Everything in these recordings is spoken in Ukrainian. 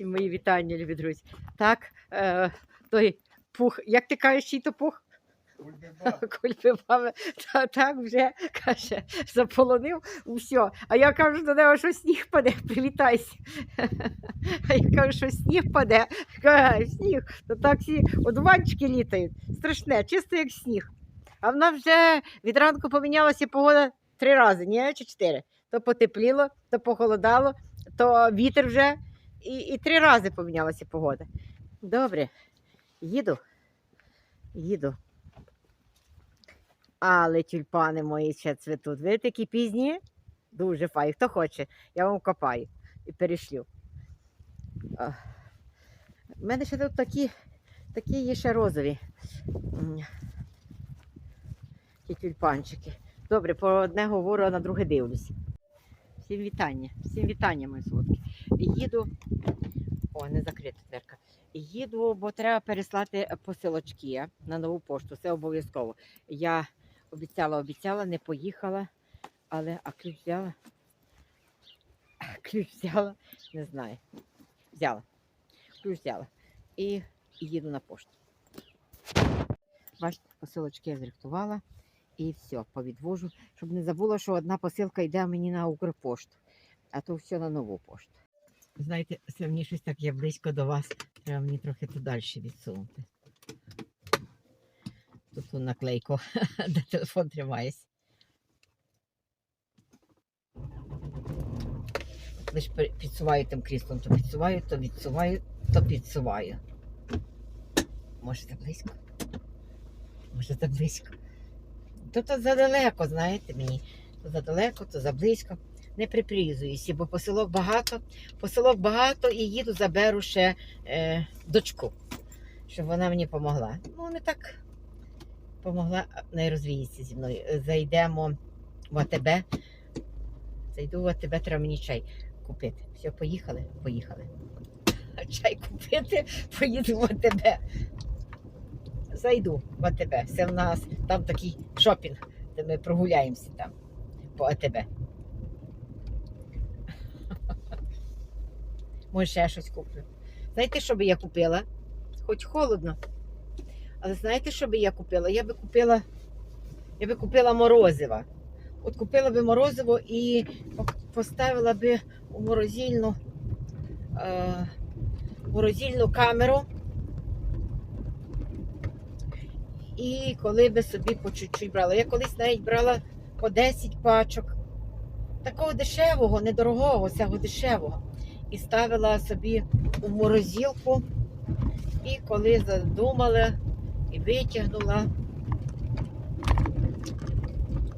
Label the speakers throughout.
Speaker 1: Всім мої вітання, любі друзі. Так, е, той пух, як ти кажеш, чий то пух? Кульбибами, та так вже каже, заполонив усе. А я кажу до нього, що сніг паде, привітайся. А я кажу, що сніг паде. Каже, сніг, то так всі одуванчики літають. Страшне, чисто як сніг. А вона вже від ранку помінялася погода три рази, ні, чи чотири. То потепліло, то похолодало, то вітер вже. І, і три рази помінялася погода. Добре, їду. Їду. Але тюльпани мої ще цвітуть. Ви такі пізні? Дуже файні. Хто хоче, я вам копаю і перешлю. У мене ще тут такі, такі є ще розові. Ті тюльпанчики. Добре, про одне говорю, а на друге дивлюся. Всім вітання, всім вітання, мої солодкі. Їду. О, не закрита дверка. Їду, бо треба переслати посилочки на нову пошту. Це обов'язково. Я обіцяла, обіцяла, не поїхала, але а ключ взяла. Ключ взяла, не знаю. Взяла. Ключ взяла. І їду на пошту. Бачите, посилочки я зрихтувала і все, повідвожу, щоб не забула, що одна посилка йде мені на Укрпошту, а то все на нову пошту. Знаєте, щось так є близько до вас, треба мені трохи далі відсунути. Тут ту наклейку, де телефон тримається. Лиш підсуваю тим кріслом, то підсуваю, то відсуваю, то підсуваю. Може це близько? Може це близько? То то задалеко, знаєте мені. То задалеко, то заблизько. Не припрізуюся, бо посилок багато, посилок багато і їду, заберу ще е, дочку, щоб вона мені допомогла. Ну, не так помогла, не розвіється зі мною. Зайдемо в АТБ. Зайду в АТБ, треба мені чай купити. Все, поїхали? Поїхали. Чай купити, поїду в АТБ. Зайду в АТБ. Це в нас там такий шопінг, де ми прогуляємося там по АТБ. Може, ще щось куплю. Знаєте, що би я купила? Хоч холодно. Але знаєте, що би я купила? Я би купила, я би купила морозива. От купила би морозиво і поставила би у морозильну, е, морозильну камеру. І коли би собі по чуть-чуть брала. Я колись навіть брала по 10 пачок. Такого дешевого, недорогого, цього дешевого. І ставила собі у морозилку. І коли задумала і витягнула.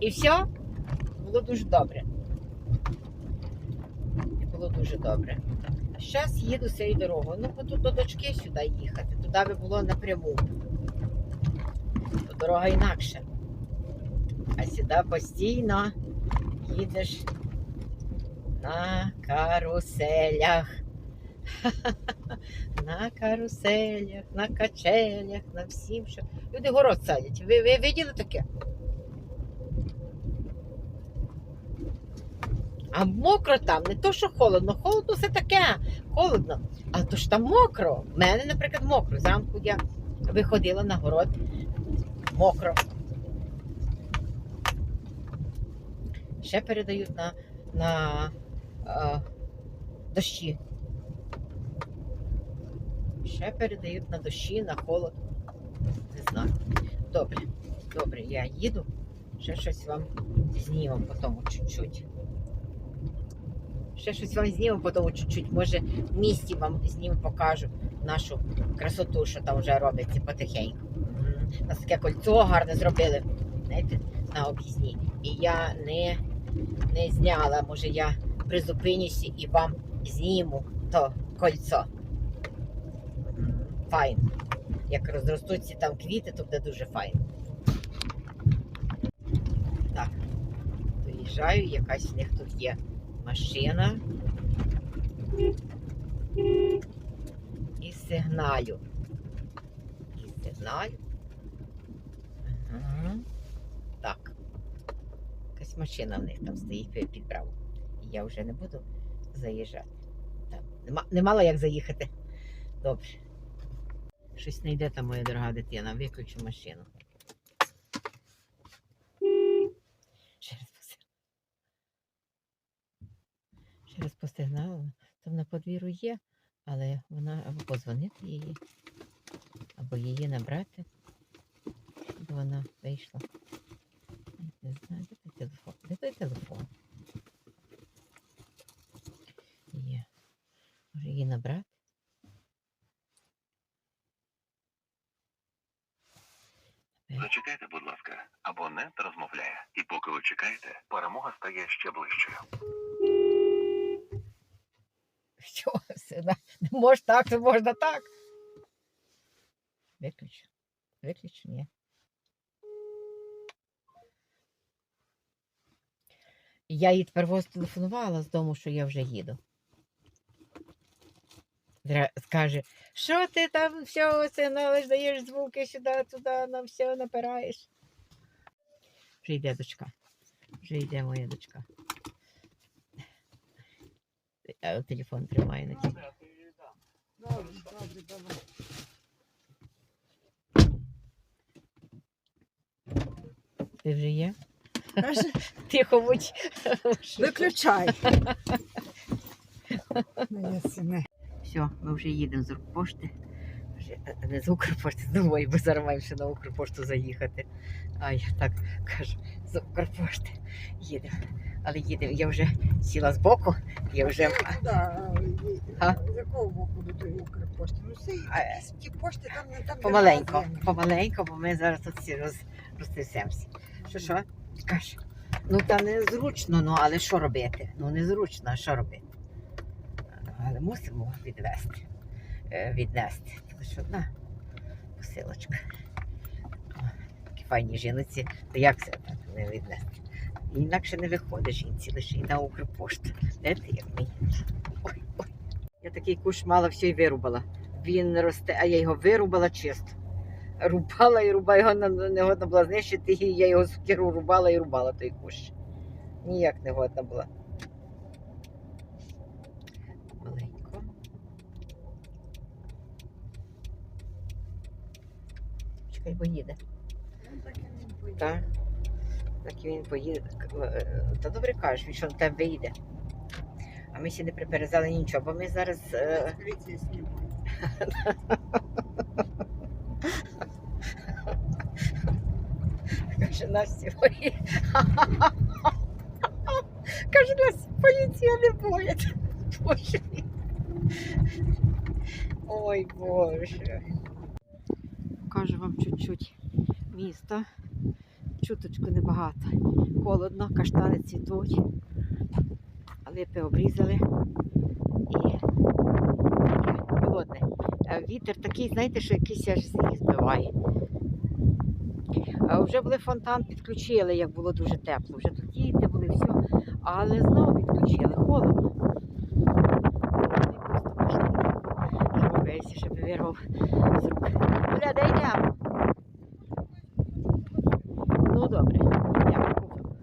Speaker 1: І все було дуже добре. І було дуже добре. А зараз їду цією дорогою. Ну, бо тут до дочки сюди їхати. Туди би було напряму. То дорога інакша. А сюди постійно їдеш на каруселях. На каруселях, на качелях, на всім, що. Люди город садять. Ви, ви виділи таке? А мокро там, не то, що холодно, холодно все таке, холодно. А то ж там мокро. У мене, наприклад, мокро. Зранку я виходила на город, мокро. Ще передають на, на а, дощі. Ще передають на дощі, на холод. Не знаю. Добре, добре, я їду. Ще щось вам знімемо потім чуть-чуть. Ще щось вам знімемо потім чуть-чуть. Може, в місті вам зніму, покажу нашу красоту, що там вже робиться потихеньку. У нас таке кольцо гарне зробили, знаєте, на об'їзні. І я не, не зняла, може я призупинюся і вам зніму то кольцо. М, Файно. Як розростуться там квіти, то буде дуже файно. Так, виїжджаю, якась в них тут є машина. І сигналю. І сигналю. Ага. Так. Якась машина в них там стоїть під праву. І я вже не буду заїжджати. Там Нема, не мала як заїхати. Добре. Щось не йде там, моя дорога дитина. Виключу машину. Ще раз посигналила. Там на подвір'ю є, але вона або позвонити її, або її набрати, щоб вона вийшла. Не знаю, де той телефон. Де той телефон? Є. Може її набрати?
Speaker 2: Зачекайте, будь ласка, абонент розмовляє. І поки ви чекаєте, перемога стає ще ближчою.
Speaker 1: Що? Не може так, то можна так. Виключу. Виключу, ні. Я їй тепер телефонувала з дому, що я вже їду. Скаже, що ти там все сигналиш, даєш звуки сюди, туди, на все напираєш. Вже йде дочка. Вже йде моя дочка. А телефон тримає на тій.
Speaker 3: Добре, добре, добре.
Speaker 1: Ти вже є? Тихо будь.
Speaker 3: виключай.
Speaker 1: Все, ми вже їдемо з Укрпошти. Вже е, не з Укрпошти, з нової, бо зараз маємо ще на Укрпошту заїхати. А я так кажу, з Укрпошти їдемо. Але їдемо, я вже сіла збоку, я вже.
Speaker 3: Куди?
Speaker 1: А?
Speaker 3: З якого боку до тої Укрпошти? Ну все, ті пошти там, не там
Speaker 1: Помаленько, помаленько, бо ми зараз тут всі роз, розтрясемося. Що що? Каже, ну та незручно, ну але що робити? Ну незручно, а що робити? Але мусимо відвести, е, віднести. Тому що одна посилочка. Такі файні жіноці, то як це так не віднести? Інакше не виходить жінці, лише й на Укрпошту. Ти як мій? Ой, ой. Я такий куш мала все й вирубала. Він росте, а я його вирубала чисто. Рубала і рубала, його не, годно було знищити, і я його сукеру рубала і рубала той кущ. Ніяк не годна була.
Speaker 3: І поїде.
Speaker 1: Так. Так і він поїде. Та добре кажеш, він що на тебе вийде. А ми ще не приперезали нічого, бо ми зараз. е,
Speaker 3: Поліція.
Speaker 1: Каже, нас сьогодні. Каже, нас поліція не боїть. Боже. Ой Боже. Покажу вам чуть-чуть міста. Чуточку небагато. Холодно, каштани цвітуть. Липи обрізали. І холодне. Е, Вітер такий, знаєте, що якийсь аж сніг збиває. Вже були фонтан, підключили, як було дуже тепло. Вже тут діти були все, але знову відключили. Холодно і просто бачите, щоб весь щоб вирвав з рук. Бля, де йдемо? Ну добре, я куплю.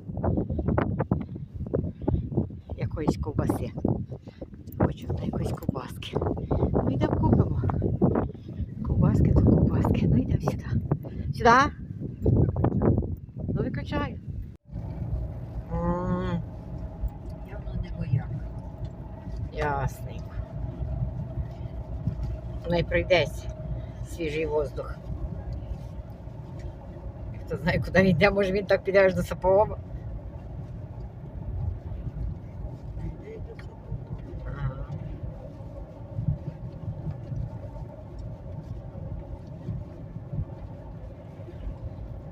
Speaker 1: Якоїсь ковбаси. Хочу на якоїсь ковбаски. Ну йдемо купимо. Ковбаски то ковбаски. Ну йдемо сюди. Сюди? Ну виключаю.
Speaker 3: Явно не вояк.
Speaker 1: Ясненько. Ну і прийдеться свіжий воздух. Хто знає, куди він йде, може він так піде аж до Сапогова.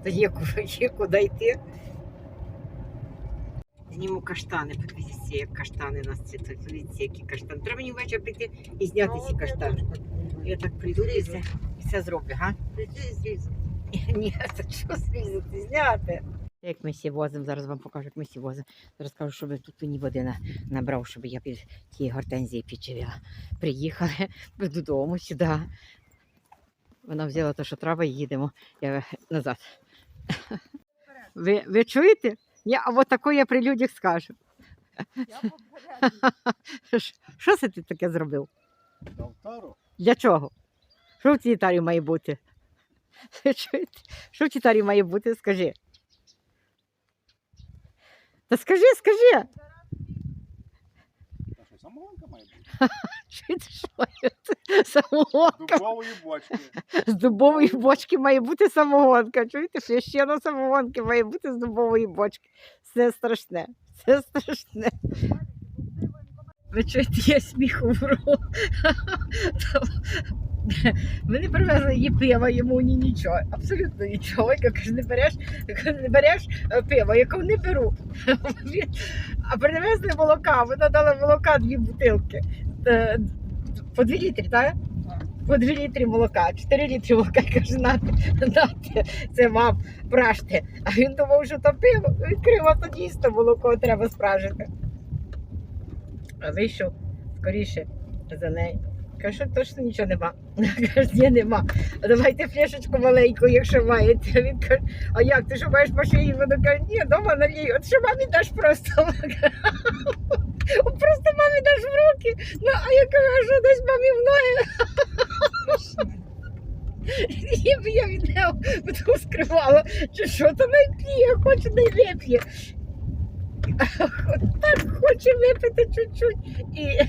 Speaker 1: Та є, є куди йти. Зніму каштани, подивіться, як каштани у нас цвітуть. Подивіться, які каштани. Треба мені ввечері прийти і зняти
Speaker 3: Ну,
Speaker 1: ці каштани. Я так прийду і все, і все зроблю, га? Ні, це що зрізати, зняти. Як ми сі возимо, зараз вам покажу, як ми сі возимо. Зараз кажу, щоб тут ні води на- набрав, щоб я під ті гортензії підживила. Приїхали додому сюди. Вона взяла те, що треба, і їдемо я, назад. Ви, ви чуєте? Я, а от тако я при людях скажу.
Speaker 3: Я.
Speaker 1: Що це ти таке зробив?
Speaker 4: Давтару?
Speaker 1: Для чого? Що в цій тарі має бути? Що в цій тарі має бути? Скажи. Та скажи, скажи.
Speaker 4: Та що, самогонка має бути?
Speaker 1: Чуєте, що це? Самогонка.
Speaker 4: Дубової бочки.
Speaker 1: З дубової бочки має бути самогонка. Чуєте, священно самогонки має бути з дубової бочки. Все страшне. Все страшне. Ви чуєте, я сміху вру. Ми не привезли їй пива, йому ні нічого. Абсолютно нічого. Я кажу, не береш, не береш е, пиво, я кажу, не беру. А привезли молока, вона дала молока дві бутилки. Е, По дві літри, так? По дві літри молока, 4 літри молока, Я кажу, нате, нате, це вам пражте. А він думав, що то пиво. Відкрив, а то дійсно молоко треба спражити. А вийшов скоріше за нею. Кажу, точно нічого нема. Каже, ні, нема. А давайте фляшечку маленьку, якщо маєте. Він каже, а як, ти що маєш машині? Вона каже, ні, дома налію. От що мамі даш просто. Просто мамі даш в руки. Ну, а я кажу, десь мамі в ноги. І б я від нього потім скривала, чи що то не п'є, хоче не. Так хоче випити чуть-чуть. І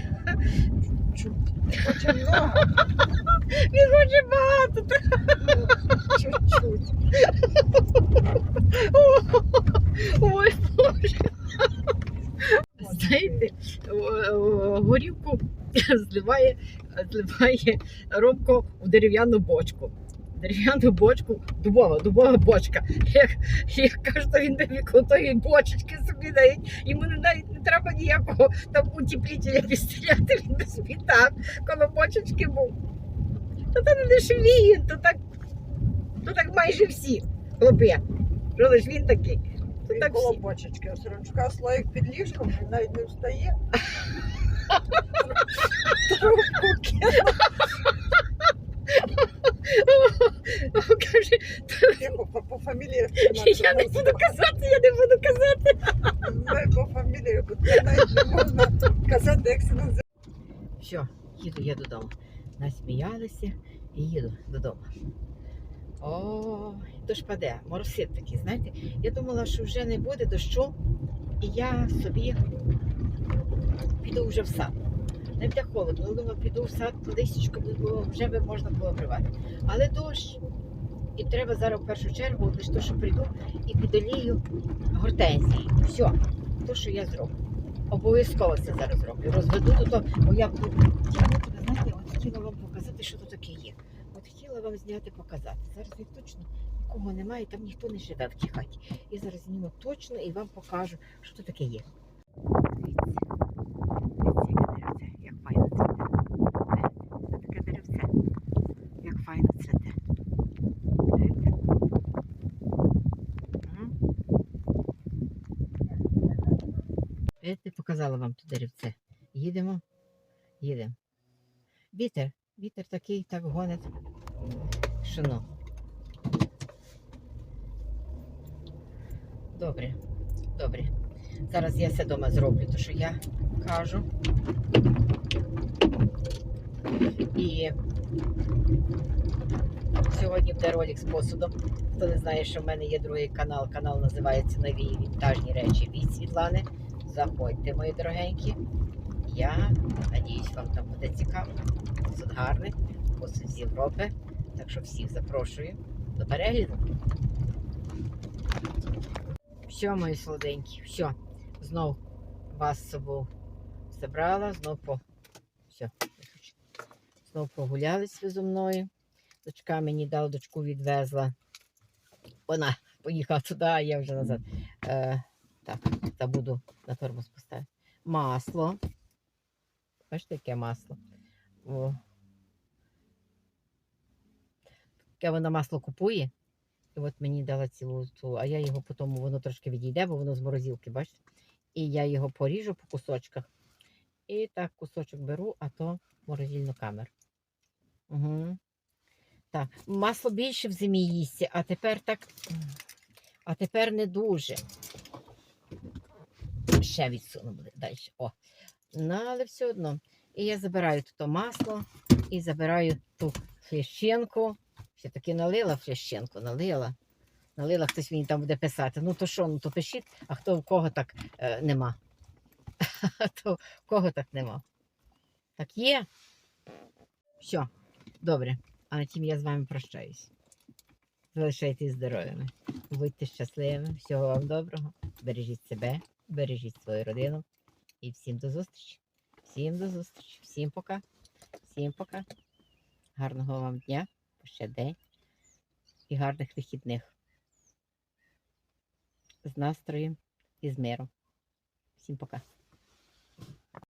Speaker 3: Хоче много,
Speaker 1: він хоче багато.
Speaker 3: чуть-чуть.
Speaker 1: Ой, Боже. Знаєте, горівку зливає, зливає Ромко в дерев'яну бочку. Дерев'яну бочку, дубова, дубова бочка. Як, як каже, то він до тої бочечки собі навіть, йому навіть не треба ніякого там утеплителя підстріляти, він собі так, коло бочечки був. То то не він, то так, то так майже всі хлопи. Що лиш він такий. То так
Speaker 3: коло
Speaker 1: всі.
Speaker 3: бочечки, ось ручка слоїк під ліжком, він навіть не встає. Трубку кинув,
Speaker 1: Каже,
Speaker 3: тихо, по, по фамілії.
Speaker 1: Я не буду казати, я не буду казати.
Speaker 3: Знаю по бо не можна казати, як це називається.
Speaker 1: Все, їду я додому. Насміялися і їду додому. О, дощ паде, моросить такий, знаєте. Я думала, що вже не буде дощу, і я собі піду вже в сад. Не буде холодно, але думаю, піду в сад, листячко би було, вже би можна було обривати. Але дощ. І треба зараз в першу чергу, лише то, що прийду і підолію гортензії. Все, то, що я зроблю. Обов'язково це зараз зроблю. Розведу то, бо я буду знаєте, от хотіла вам показати, що тут таке є. От хотіла вам зняти, показати. Зараз я точно нікого немає, там ніхто не живе в тій хаті. Я зараз зніму точно і вам покажу, що тут таке є. Показала вам тут деревце. Їдемо, їдемо. Вітер, вітер такий, так гонить. Ну. Добре, добре. Зараз я все вдома зроблю, то що я кажу. І сьогодні буде ролик з посудом. Хто не знає, що в мене є другий канал. Канал називається Нові вінтажні речі від Світлани. Заходьте, мої дорогенькі. Я надіюсь, вам там буде цікаво. Посуд гарний, посуд з Європи. Так що всіх запрошую до перегляду. Все, мої солоденькі, все. Знов вас з собою забрала, знов по. Все. Знов прогулялись ви зо мною. Дочка мені дала, дочку відвезла. Вона поїхала туди, а я вже назад. Е, так, та буду на тормоз поставити. Масло. Бачите, яке масло? О. Таке вона масло купує. І от мені дала цілу цю, а я його потім воно трошки відійде, бо воно з морозилки, бачите? І я його поріжу по кусочках. І так кусочок беру, а то морозильну камеру. Угу. Так, масло більше в зимі їсться, а тепер так. А тепер не дуже. Ще відсуну далі. О. Ну, але все одно. І я забираю тут масло і забираю ту флященку. Ще таки налила флященку, налила. Налила, хтось мені там буде писати. Ну то що, ну то пишіть, а хто у кого так е, нема. То в кого так нема. Так є. Все, добре. А на тім я з вами прощаюсь. Залишайтесь здоровими. Будьте щасливими. Всього вам доброго. Бережіть себе, бережіть свою родину. І всім до зустрічі. Всім до зустрічі. Всім пока. Всім пока. Гарного вам дня, ще день і гарних вихідних. З настроєм і з миром. Всім пока.